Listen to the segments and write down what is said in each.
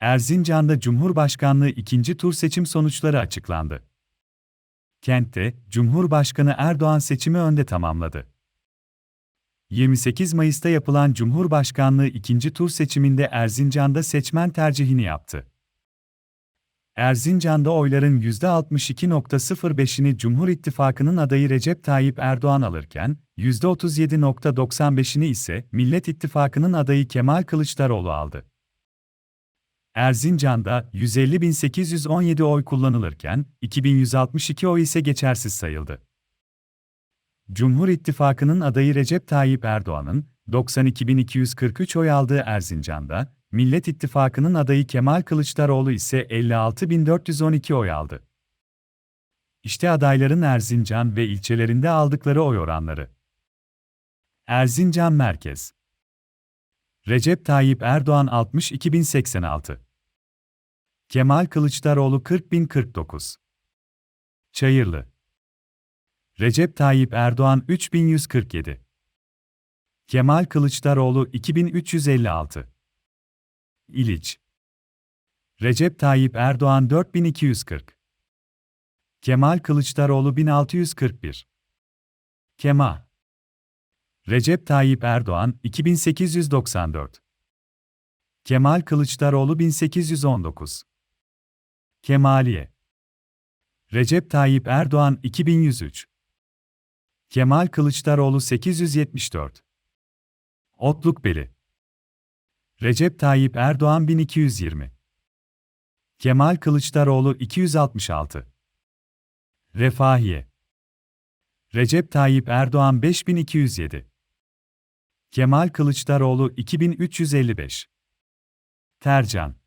Erzincan'da Cumhurbaşkanlığı ikinci tur seçim sonuçları açıklandı. Kent'te, Cumhurbaşkanı Erdoğan seçimi önde tamamladı. 28 Mayıs'ta yapılan Cumhurbaşkanlığı ikinci tur seçiminde Erzincan'da seçmen tercihini yaptı. Erzincan'da oyların %62.05'ini Cumhur İttifakı'nın adayı Recep Tayyip Erdoğan alırken, %37.95'ini ise Millet İttifakı'nın adayı Kemal Kılıçdaroğlu aldı. Erzincan'da 150.817 oy kullanılırken, 2162 oy ise geçersiz sayıldı. Cumhur İttifakı'nın adayı Recep Tayyip Erdoğan'ın 92.243 oy aldığı Erzincan'da, Millet İttifakı'nın adayı Kemal Kılıçdaroğlu ise 56.412 oy aldı. İşte adayların Erzincan ve ilçelerinde aldıkları oy oranları. Erzincan Merkez Recep Tayyip Erdoğan 62.086 Kemal Kılıçdaroğlu 40.049 Çayırlı. Recep Tayyip Erdoğan 3147 Kemal Kılıçdaroğlu 2356 İliç. Recep Tayyip Erdoğan 4240 Kemal Kılıçdaroğlu 1641 Kema. Recep Tayyip Erdoğan 2894 Kemal Kılıçdaroğlu 1819 Kemaliye. Recep Tayyip Erdoğan 2103 Kemal Kılıçdaroğlu 874 Otlukbeli Recep Tayyip Erdoğan 1220 Kemal Kılıçdaroğlu 266 Refahiye. Recep Tayyip Erdoğan 5207 Kemal Kılıçdaroğlu 2355 Tercan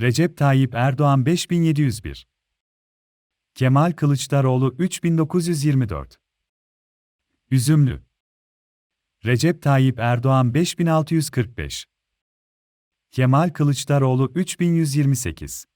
Recep Tayyip Erdoğan 5701 Kemal Kılıçdaroğlu 3924 Üzümlü. Recep Tayyip Erdoğan 5645 Kemal Kılıçdaroğlu 3128